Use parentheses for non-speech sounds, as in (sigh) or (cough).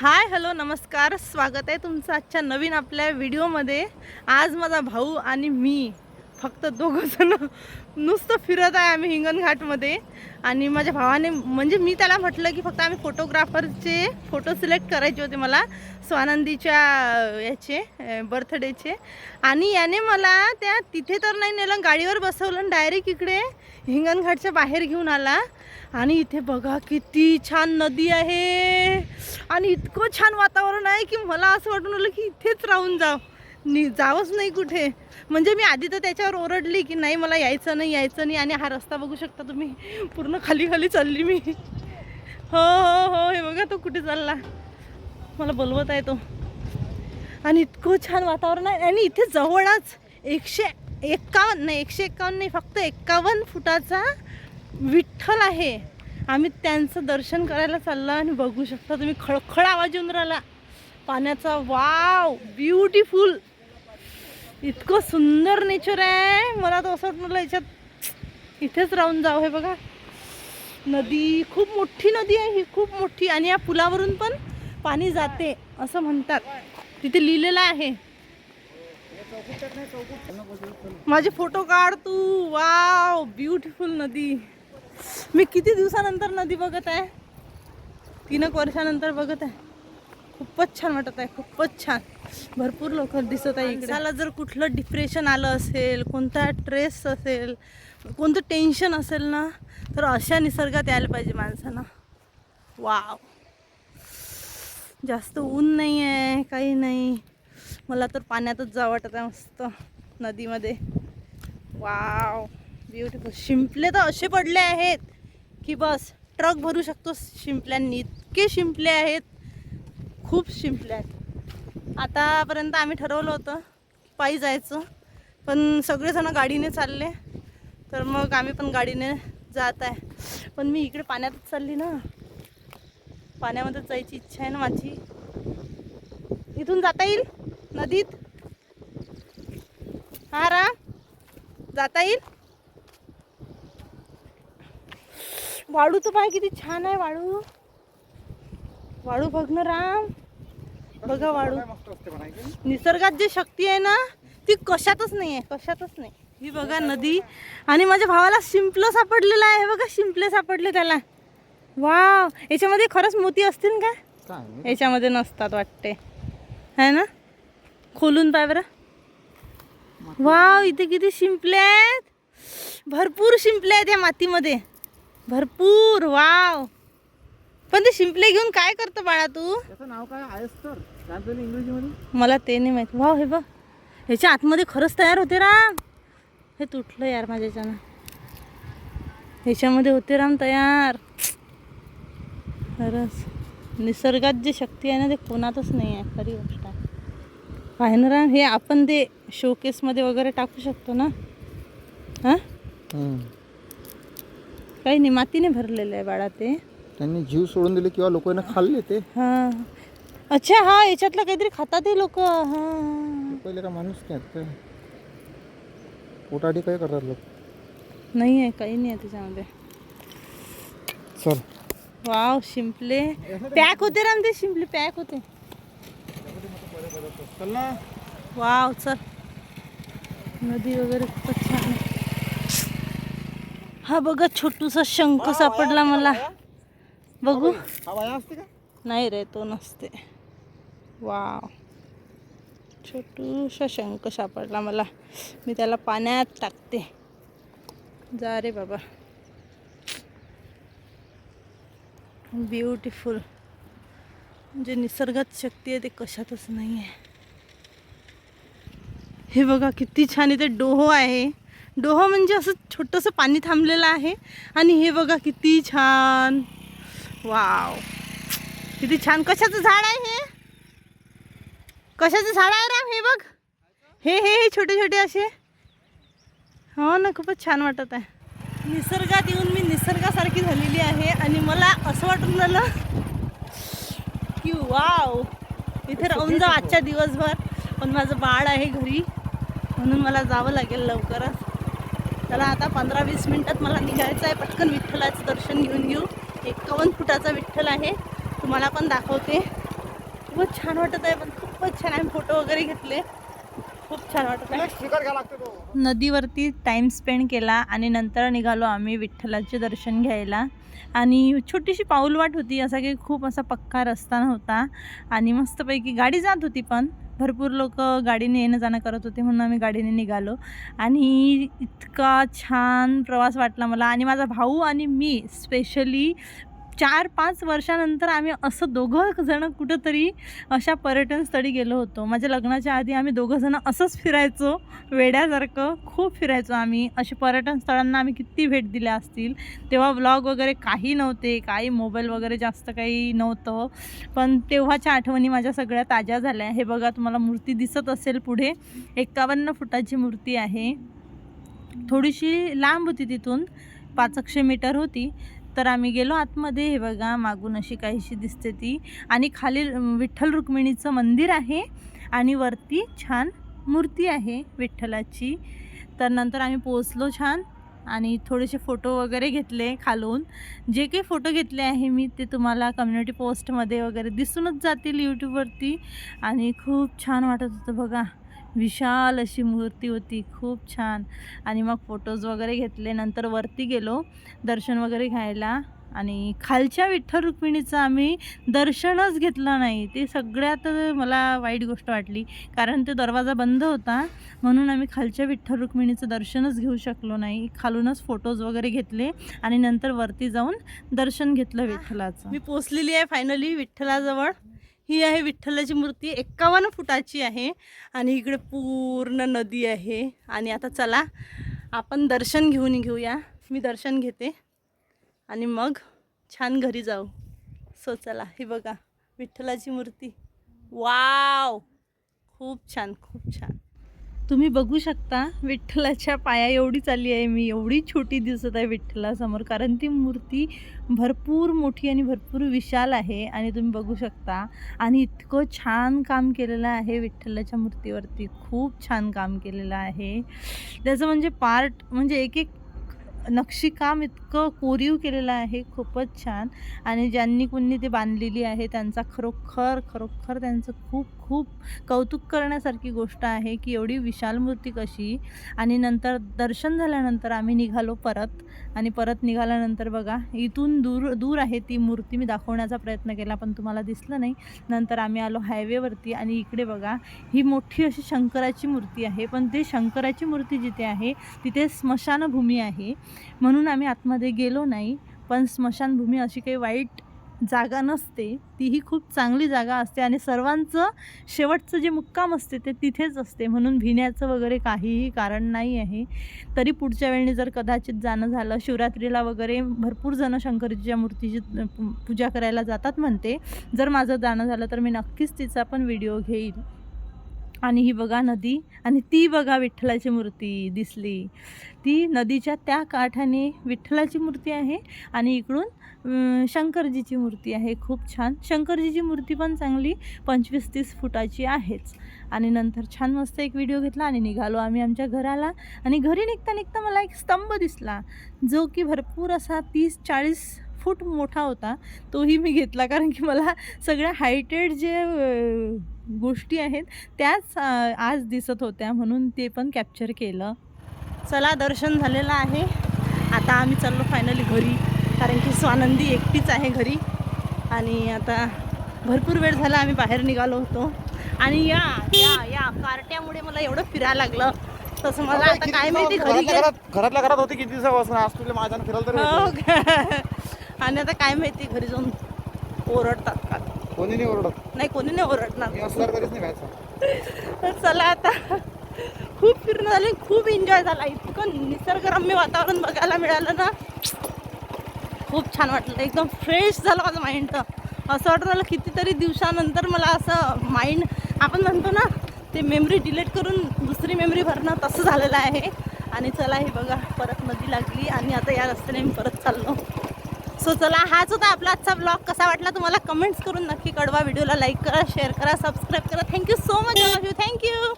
Hi hello नमस्कार. स्वागत आहे तुमचं आजच्या नवीन आपल्या व्हिडिओमध्ये. आज माझा भाऊ आणि मी. फक्त दोघंजण नुसतं फिरत आहे आम्ही हिंगणघाटमध्ये आणि माझ्या भावाने म्हणजे मी त्याला म्हटलं की फक्त आम्ही फोटोग्राफरचे फोटो सिलेक्ट करायचे होते मला स्वानंदीच्या याचे बर्थडेचे. आणि याने मला त्या तिथे तर नाही नेलं गाडीवर बसवलं डायरेक्ट इकडे हिंगणघाटच्या बाहेर घेऊन आला. आणि इथे बघा किती छान नदी आहे. आणि इतकं छान वातावरण आहे की मला असं वाटून आलं की इथेच राहून जाव नि जावंच नाही कुठे. म्हणजे मी आधी तर त्याच्यावर ओरडली की नाही मला यायचं नाही यायचं नाही आणि हा रस्ता बघू शकता तुम्ही. पूर्ण खाली खाली चालली मी. हो हो हो हे बघा तो कुठे चालला. मला बोलवत आहे तो. आणि इतकं छान वातावरण आहे. आणि इथे जवळच एकशे एक्कावन्न नाही एकशे एक्कावन्न नाही फक्त एक्कावन्न फुटाचा विठ्ठल आहे. आम्ही त्यांचं दर्शन करायला चाललो आणि बघू शकता तुम्ही खळखळ आवाज येऊन राहिला. पाण्याचा वाव ब्युटिफुल इतकं सुंदर नेचर आहे. मला तर असं वाटलं याच्यात इथेच राहून जावं हे बघा. नदी खूप मोठी नदी आहे ही खूप मोठी. आणि या पुलावरून पण पाणी जाते असं म्हणतात. तिथे लिहिलेलं आहे. माझे फोटो काढ तू. वाव ब्युटिफुल नदी. मी किती दिवसानंतर नदी बघत आहे? तीन एक वर्षानंतर बघत आहे. खूपच छान वाटत आहे खूपच छान. भरपूर लोक दिसत आहे इकडे. जर कुठलं डिप्रेशन आलं असेल कोणता ट्रेस असेल कोणतं टेन्शन असेल ना तर अशा निसर्गात यायला पाहिजे माणसानं. वाव जास्त ऊन नाही आहे काही नाही. मला तर पाण्यातच जा वाटत आहे मस्त नदीमध्ये. वाव ब्युटिफुल शिंपले तर असे पडले आहेत की बस ट्रक भरू शकतो शिंपल्यांनी. इतके शिंपले आहेत. खूप शिंपले आहेत आतापर्यंत आम्ही ठरवलं होतं पायी जायचं पण सगळेजण गाडीने चालले तर मग आम्ही पण गाडीने जात आहे. पण मी इकडे पाण्यातच चालली ना. पाण्यामध्ये जायची इच्छा आहे ना माझी. इथून जाता येईल? नदीत? हा राम जाता येईल? वाळू तर पाय किती छान आहे वाळू. वाळू बघ ना राम. बघा वाळू. निसर्गात जी शक्ती आहे ना ती कशातच नाही आहे कशातच नाही. ही बघा नदी. आणि माझ्या भावाला शिंपलं सापडलेलं आहे. बघा शिंपले सापडले त्याला. वाव. याच्यामध्ये खरंच मोती असतील का? याच्यामध्ये नसतात वाटते. है ना? खोलून पाय बरं. वाव इथे किती शिंपले आहेत. भरपूर शिंपले आहेत या मातीमध्ये. भरपूर. वाव. पण ते शिंपले घेऊन काय करतं बाळा तू? त्याचं नाव काय आहेस तर? काय झालं इंग्रजीमध्ये? मला ते नाही माहीत. वाव हे बघ. ह्याच्या आतमध्ये खरंच तयार होते राम. हे तुटलं यार माझ्याच्यानं ह्याच्यामध्ये होते राम तयार. खरंच. निसर्गात जी शक्ती आहे ना ते कोणातच नाही आहे. खरी गोष्ट आहे. पाहे ना राम? हे आपण ते शोकेसमध्ये वगैरे टाकू शकतो ना? हां? काही नाही मातीने भरलेलं आहे बाळा ते. त्यांनी जीव सोडून दिले किंवा लोकांना खाल्ले ते. हां. अच्छा हा याच्यातलं काहीतरी खातात हे लोक. हां. पहिले का माणूस नाही आहेत काय? पोटाडी काय करतात लोक? नाही आहे काही नाही आहे त्याच्यामध्ये. चल. वाव शिंपले. पॅक होते राम ते शिंपले पॅक होते. चल ना. वाव चल. नदी वगैरे खूपच छान आहे. हा बघा छोटूसा शंख सापडला मला. बघू. वाया असते का? नाही रे तो नसते. वाव. छोटूसा शंख सापडला मला. मी त्याला पाण्यात टाकते. जा रे बाबा. ब्युटिफुल जे निसर्गात शक्ती आहे ते कशातच नाही आहे हे बघा किती छान इथे डोहो आहे. डोहो म्हणजे असं छोटंसं पाणी थांबलेलं आहे. आणि हे बघा किती छान. वाव. किती छान. कशाचं झाड आहे हे? कशाचं झाड आहे राम? हे बघ. हे हे हे छोटे छोटे असे. हो ना खूपच छान वाटत आहे. निसर्गात येऊन मी निसर्गासारखी झालेली आहे आणि मला असं वाटून झालं की वाव. इथे राहून जा आजच्या दिवसभर. पण माझं बाळ आहे घरी म्हणून मला जावं लागेल लवकरच. त्याला आता पंधरा वीस मिनटात मला निघायचं आहे. पटकन विठ्ठलाचं दर्शन घेऊन घेऊ. एक्कावन्न फुटाचा विठ्ठल आहे. तुम्हाला पण दाखवते. खूपच छान वाटत आहे पण खूपच छान आहे. फोटो वगैरे घेतले. खूप छान वाटत नदीवरती टाईम स्पेंड केला आणि नंतर निघालो आम्ही विठ्ठलाचे दर्शन घ्यायला. आणि छोटीशी पाऊलवाट होती असा काही खूप असा पक्का रस्ता नव्हता. आणि मस्तपैकी गाडी जात होती पण. भरपूर लोक गाडीने येणं जाणं करत होते म्हणून आम्ही गाडीने निघालो. आणि इतका छान प्रवास वाटला मला. आणि माझा भाऊ आणि मी स्पेशली चार पाच वर्षानंतर आम्ही असं दोघं जणं कुठंतरी अशा पर्यटनस्थळी गेलो होतो. माझ्या लग्नाच्या आधी आम्ही दोघं जणं असंच फिरायचो. वेड्यासारखं खूप फिरायचो आम्ही. असे पर्यटन स्थळांना आम्ही किती भेट दिल्या असतील. तेव्हा व्लॉग वगैरे काही नव्हते. काही मोबाईल वगैरे जास्त काही नव्हतं. पण तेव्हाच्या आठवणी माझ्या सगळ्या ताज्या झाल्या. हे बघा तुम्हाला मूर्ती दिसत असेल पुढे. एकावन्न फुटाची मूर्ती आहे. थोडीशी लांब होती तिथून. पाच एकशे मीटर होती. तर आम्ही गेलो. आतमध्ये हे बघा मागून अशी काहीशी दिसते ती. आणि खाली विठ्ठल रुक्मिणीचं मंदिर आहे आणि वरती छान मूर्ती आहे विठ्ठलाची. तर नंतर आम्ही पोचलो छान आणि थोडेसे फोटो वगैरे घेतले खालून. जे काही फोटो घेतले आहे मी ते तुम्हाला कम्युनिटी पोस्टमध्ये वगैरे दिसूनच जातील यूट्यूबवरती आणि खूप छान वाटत होतं बघा. विशाल अशी मूर्ती होती खूप छान. आणि मग फोटोज वगैरे घेतले नंतर वरती गेलो दर्शन वगैरे घ्यायला. आणि खालच्या विठ्ठल रुक्मिणीचं आम्ही दर्शनच घेतलं नाही. ते सगळ्यात मला वाईट गोष्ट वाटली कारण ते दरवाजा बंद होता. म्हणून आम्ही खालच्या विठ्ठल रुक्मिणीचं दर्शनच घेऊ शकलो नाही. खालूनच फोटोज वगैरे घेतले आणि नंतर वरती जाऊन दर्शन घेतलं विठ्ठलाचं. मी पोचलेली आहे फायनली विठ्ठलाजवळ. ही आहे विठ्ठलाची मूर्ती. एक्कावन्न फुटाची आहे आणि इकडे पूर्ण नदी आहे. आणि आता चला आपण दर्शन घेऊन घेऊया. मी दर्शन घेते. आणि मग छान घरी जाऊ. सो चला हे बघा विठ्ठलाची मूर्ती. वाव खूप छान खूप छान. तुम्ही बघू शकता विठ्ठलाच्या पाया एवढी चालली आहे मी एवढी छोटी दिसत आहे विठ्ठलासमोर. कारण ती मूर्ती भरपूर मोठी आणि भरपूर विशाल आहे आणि तुम्ही बघू शकता. आणि इतकं छान काम केलेलं आहे विठ्ठलाच्या मूर्तीवरती. खूप छान काम केलेलं आहे. त्याचं म्हणजे पार्ट म्हणजे एक एक नक्षीकाम इतकं कोरीव केलेलं आहे. खूपच छान. आणि ज्यांनी कुणी ते बांधलेली आहे त्यांचा खरोखर खरोखर त्यांचं खूप खूप कौतुक करण्यासारखी गोष्ट आहे की एवढी विशाल मूर्ती कशी? आणि नंतर दर्शन झाल्यानंतर आम्ही निघालो परत. आणि परत निघाल्यानंतर बघा इथून दूर दूर आहे ती मूर्ती. मी दाखवण्याचा प्रयत्न केला पण तुम्हाला दिसलं नाही. नंतर आम्ही आलो हायवेवरती आणि इकडे बघा ही मोठी अशी शंकराची मूर्ती आहे. पण ते शंकराची मूर्ती जिथे आहे तिथे स्मशानभूमी आहे. म्हणून आम्ही आतमध्ये गेलो नाही. पण स्मशानभूमी अशी काही वाईट जागा नसते तीही खूप चांगली जागा असते आणि सर्वांचं शेवटचं जे मुक्काम असते ते तिथेच असते. म्हणून भिण्याचं वगैरे काहीही कारण नाही आहे. तरी पुढच्या वेळी जर कदाचित जाणं झालं शिवरात्रीला वगैरे भरपूर जणं शंकरजीच्या मूर्तीची पूजा करायला जातात म्हणते. जर माझं जाणं झालं तर मी नक्कीच तिचा पण व्हिडिओ घेईल आणि ही बघा नदी आणि ती बघा विठ्ठलाची मूर्ती दिसली. ती नदीच्या त्या काठाने विठ्ठलाची मूर्ती आहे आणि इकडून शंकरजीची मूर्ती आहे. खूप छान. शंकरजीची मूर्ती पण चांगली पंचवीस तीस फुटाची आहेच. आणि नंतर छान मस्त एक व्हिडिओ घेतला आणि निघालो आम्ही आमच्या घराला. आणि घरी निघता निघता मला एक स्तंभ दिसला जो की भरपूर असा तीस चाळीस फूट मोठा होता तोही मी घेतला. कारण की मला सगळ्या हायटेड जे गोष्टी आहेत त्याच आज दिसत होत्या म्हणून ते पण कॅप्चर केलं. चला दर्शन झालेलं आहे. आता आम्ही चाललो फायनली घरी. कारण की स्वानंदी एकटीच आहे घरी. आणि आता भरपूर वेळ झाला आम्ही बाहेर निघालो होतो. आणि या या या कार्ट्यामुळे मला एवढं फिरायला लागलं. तसं मला आता काय माहिती घरी घरातल्या घरात होती किती दिवसापासून? आज तुला माझ्यानं फिरायला तर? (laughs) आणि आता काय माहिती घरी जाऊन ओरडतात का? कोणी नाही ओरडत. नाही कोणी नाही ओरडणार. मी असल्यावर कधीच नाही खायचं तर चला आता. खूप फिरणं झाले खूप एन्जॉय झाला. इतकं निसर्गरम्य वातावरण बघायला मिळालं ना. खूप छान वाटलं. एकदम फ्रेश झालं माझं माइंड तर असं वाटत झालं कितीतरी दिवसानंतर मला असं माइंड आपण म्हणतो ना ते मेमरी डिलीट करून दुसरी मेमरी भरणं तसं झालेलं आहे. आणि चला हे बघा परत नदी लागली आणि आता या रस्त्याने मी परत चाललो. सो चला हाच होता आपला आजचा ब्लॉग कसा वाटला तुम्हाला? कमेंट्स करून नक्की कळवा. व्हिडिओला लाईक करा शेअर करा सबस्क्राईब करा. Thank you so much all of you thank you